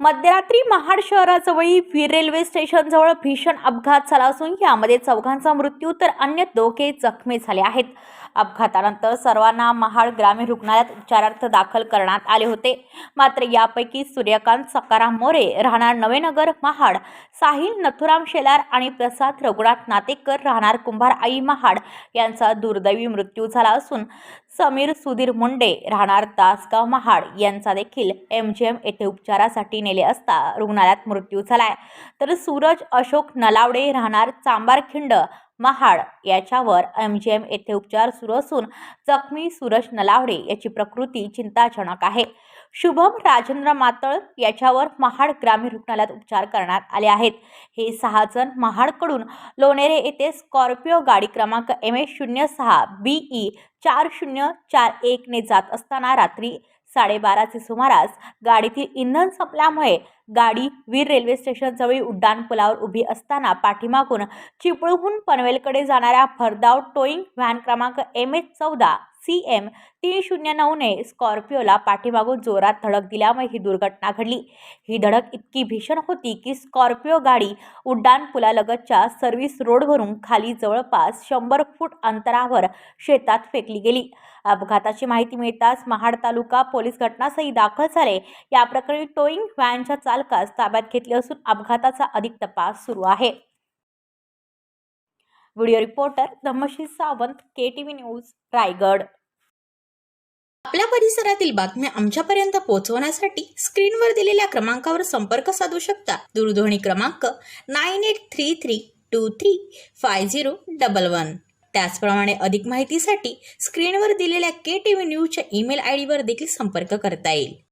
मध्यरात्री महाड शहराजवळी वीर रेल्वे स्टेशनजवळ भीषण अपघात झाला असून यामध्ये चौघांचा मृत्यू तर अन्य दोघे जखमी झाले आहेत. अपघातानंतर सर्वांना महाड ग्रामीण रुग्णालयात उपचारार्थ दाखल करण्यात आले होते. मात्र यापैकी सूर्यकांत सकाराम मोरे राहणार नवेनगर महाड साहिल नथुराम शेलार आणि प्रसाद रघुनाथ नातेकर राहणार कुंभार आई महाड यांचा दुर्दैवी मृत्यू झाला असून समीर सुधीर मुंडे राहणार तासगाव महाड यांचा देखील एम जी एम येथे उपचारासाठी नेले असता रुग्णालयात मृत्यू झालाय. तर सूरज अशोक नलावडे राहणार चांबारखिंड महाड याच्यावर एम जी एम येथे उपचार सुरू असून जखमी सूरज नलावडे याची प्रकृती चिंताजनक आहे. शुभम राजेंद्र मातळ याच्यावर महाड ग्रामीण रुग्णालयात उपचार करण्यात आले आहेत. हे सहा जण महाडकडून लोणेरे येथे स्कॉर्पिओ गाडी क्रमांक एम एस शून्य सहा बी ई चार शून्य चार एकने जात असताना रात्री साडेबाराचे सुमारास गाडीतील इंधन संपल्यामुळे गाडी वीर रेल्वे स्टेशनजवळी उड्डाण पुलावर उभी असताना पाठीमागून चिपळूहून पनवेलकडे जाणाऱ्या भरधाव टोईंग व्हॅन क्रमांक एम एच चौदा सी एम तीन शून्य नऊने स्कॉर्पिओला पाठीमागून जोरात धडक दिल्यामुळे ही दुर्घटना घडली. ही धडक इतकी भीषण होती की स्कॉर्पिओ गाडी उड्डाण पुलालगतच्या सर्व्हिस रोडवरून खाली जवळपास शंभर फूट अंतरावर शेतात फेकली गेली. अपघाताची माहिती मिळताच महाड तालुका पोलीस घटनास्थळी दाखल झाले. या प्रकरणी टोईंग व्हॅनच्या चालकास ताब्यात घेतले असून अपघाताचा अधिक तपास सुरू आहे. Video reporter Dhammashri Sawant K T V news Raigad. आपल्या परिसरातील बातम्या आमच्यापर्यंत पोहोचवण्यासाठी स्क्रीनवर दिलेल्या क्रमांकावर संपर्क साधू शकता. दूरध्वनी क्रमांक nine eight three three two three five zero double one. त्याचप्रमाणे अधिक माहितीसाठी स्क्रीनवर दिलेल्या के टी व्ही न्यूजच्या ईमेल आय डीवर देखील संपर्क करता येईल.